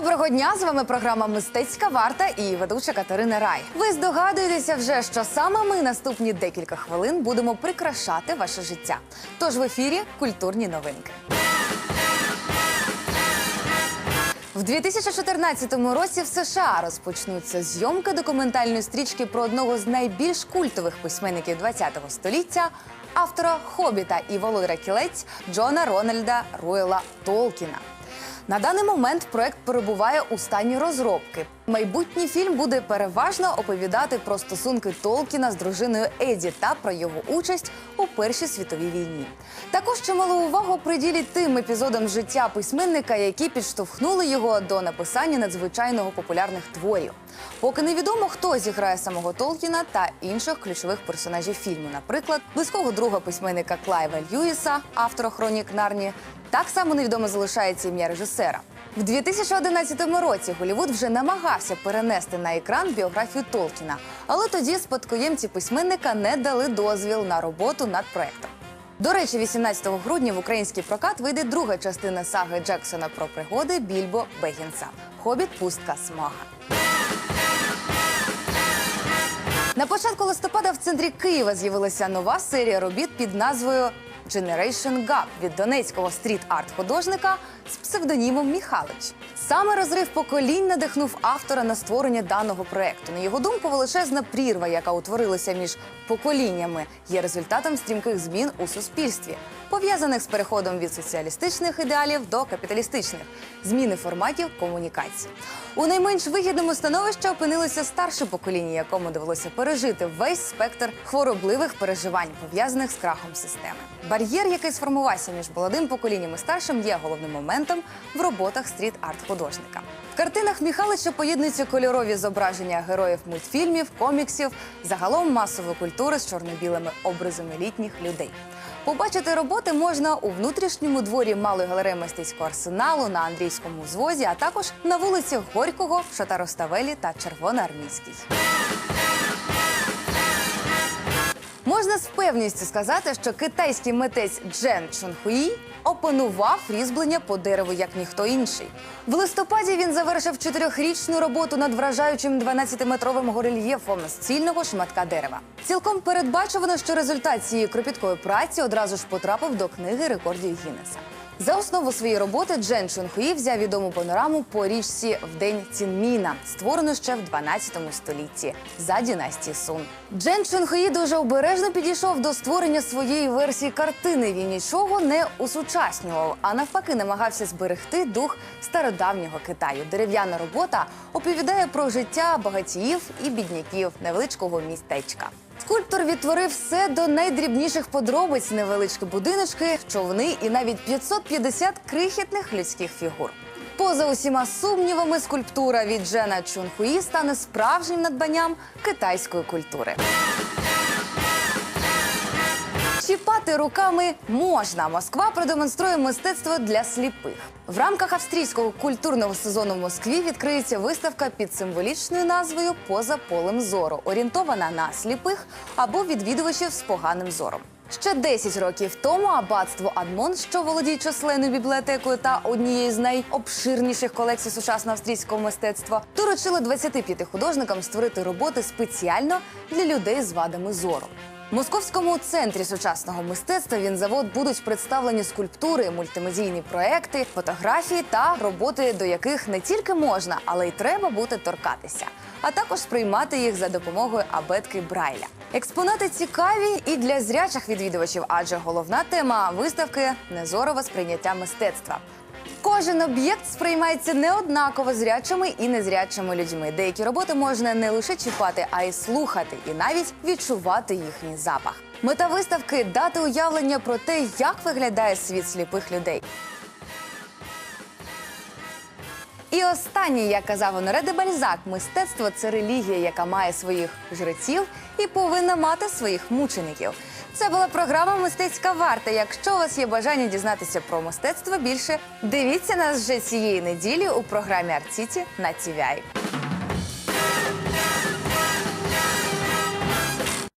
Доброго дня! З вами програма Мистецька варта і ведуча Катерина Рай. Ви здогадуєтеся вже, що саме ми наступні декілька хвилин будемо прикрашати ваше життя. Тож в ефірі культурні новинки. В 2014 році в США розпочнуться зйомки документальної стрічки про одного з найбільш культових письменників ХХ століття, автора Хобіта і Володаря кілець Джона Рональда Руела Толкіна. На даний момент проект перебуває у стані розробки. Майбутній фільм буде переважно оповідати про стосунки Толкіна з дружиною Еді та про його участь у Першій світовій війні. Також чималу увагу приділять тим епізодам життя письменника, які підштовхнули його до написання надзвичайно популярних творів. Поки невідомо, хто зіграє самого Толкіна та інших ключових персонажів фільму, наприклад, близького друга письменника Клайва Льюіса, автора хронік Нарні. Так само невідомо залишається ім'я режисера. В 2011 році Голівуд вже намагався перенести на екран біографію Толкіна, але тоді спадкоємці письменника не дали дозвіл на роботу над проектом. До речі, 18 грудня в український прокат вийде друга частина саги Джексона про пригоди Більбо Бегінса Хобіт Пустка Смага. На початку листопада в центрі Києва з'явилася нова серія робіт під назвою Generation Gap від донецького стріт-арт художника з псевдонімом Міхалич. Саме розрив поколінь надихнув автора на створення даного проекту. На його думку, величезна прірва, яка утворилася між поколіннями, є результатом стрімких змін у суспільстві, пов'язаних з переходом від соціалістичних ідеалів до капіталістичних, зміни форматів комунікації. У найменш вигідному становищі опинилося старше покоління, якому довелося пережити весь спектр хворобливих переживань, пов'язаних з крахом системи. Бар'єр, який сформувався між молодим поколінням і старшим, є головним моментом в роботах стріт-арт художника. В картинах Міхалича поєднуються кольорові зображення героїв мультфільмів, коміксів, загалом масової культури з чорно-білими образами літніх людей. Побачити роботи можна у внутрішньому дворі малої галереї мистецького арсеналу на Андрійському звозі, а також на вулицях Горького, Шатароставелі та Червоноармійській. Можна з певністю сказати, що китайський митець Джен Чунхуї опанував різьблення по дереву як ніхто інший. В листопаді він завершив чотирьохрічну роботу над вражаючим 12-метровим горельєфом з цільного шматка дерева. Цілком передбачувано, що результат цієї кропіткої праці одразу ж потрапив до книги рекордів Гіннеса. За основу своєї роботи Джен Чунхуї взяв відому панораму по річці в день Цінміна, створену ще в 12 столітті за дінастії Сун. Джен Чунхуї дуже обережно підійшов до створення своєї версії картини. Він нічого не усучаснював, а навпаки, намагався зберегти дух стародавнього Китаю. Дерев'яна робота оповідає про життя багатіїв і бідняків невеличкого містечка. Скульптор відтворив все до найдрібніших подробиць, невеличкі будиночки, човни і навіть 550 крихітних людських фігур. Поза усіма сумнівами, скульптура від Джена Чунхуї стане справжнім надбанням китайської культури. Чіпати руками можна. Москва продемонструє мистецтво для сліпих. В рамках австрійського культурного сезону в Москві відкриється виставка під символічною назвою Поза полем зору, орієнтована на сліпих або відвідувачів з поганим зором. Ще 10 років тому аббатство Адмон, що володіє численною бібліотекою та однією з найобширніших колекцій сучасного австрійського мистецтва, доручило 25 художникам створити роботи спеціально для людей з вадами зору. Московському центрі сучасного мистецтва він завод будуть представлені скульптури, мультимедійні проекти, фотографії та роботи, до яких не тільки можна, але й треба бути торкатися, а також сприймати їх за допомогою абетки Брайля. Експонати цікаві і для зрячих відвідувачів, адже головна тема виставки незорове сприйняття мистецтва. Кожен об'єкт сприймається неоднаково зрячими і незрячими людьми. Деякі роботи можна не лише чіпати, а й слухати, і навіть відчувати їхній запах. Мета виставки дати уявлення про те, як виглядає світ сліпих людей. І останнє, як казав Оноре де Бальзак, мистецтво це релігія, яка має своїх жреців і повинна мати своїх мучеників. Це була програма Мистецька варта. Якщо у вас є бажання дізнатися про мистецтво більше, дивіться нас вже цієї неділі у програмі Арт Сіті на TVI.